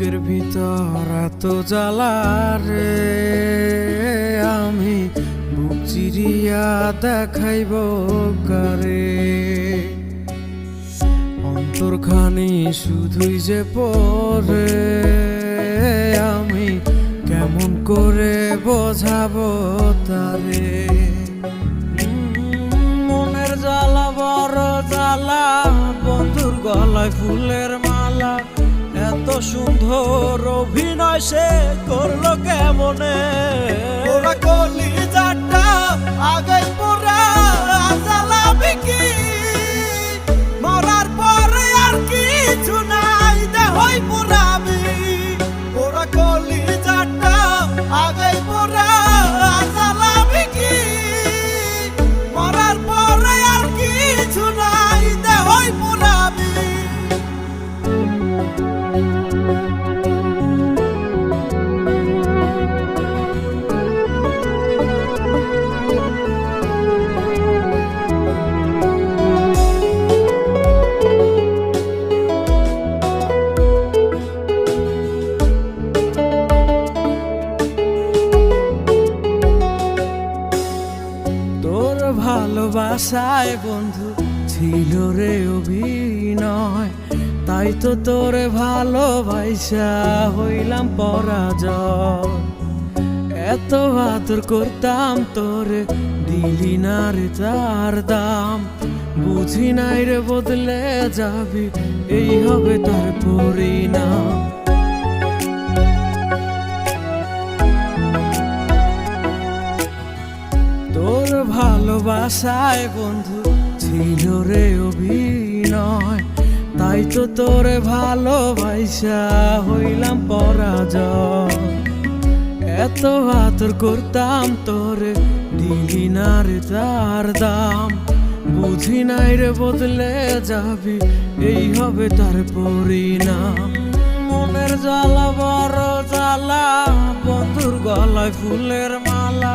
ভিতর এত জ্বালা রে। আমি বুক চিরিয়া দেখাইব কারে। অন্তরখানি শুধুই যে পরে। আমি কেমন করে বোঝাবো তারে? মনের জ্বালা বড় জ্বালা, বন্ধুর গলায় ফুলের মালা। এত সুন্দর অভিনয় সে করল কেমনে? ওরা কলি যাটা আগে ভালোবাসায় বন্ধু ছিল রে অভিনয়। তাই তো তোরে ভালোবাসা হইলাম পরাজয়। এত আদর করতাম তোরে, দিলি না রে তার দাম। বুঝি নাই রে বদলে যাবি, এই হবে তার পরিণাম। তোর ভালোবাসায় বন্ধু ছিল রে অভিনয় তাই তো তোরে ভালোবাসা হইলাম পরাজয়। এত আদর করতাম তোরে, দিলি না রে তার দাম। বুঝি নাই রে বদলে যাবি, এই হবে তার পরিণাম। মনের জ্বালা বড় জ্বালা, বন্ধুর গলায় ফুলের মালা।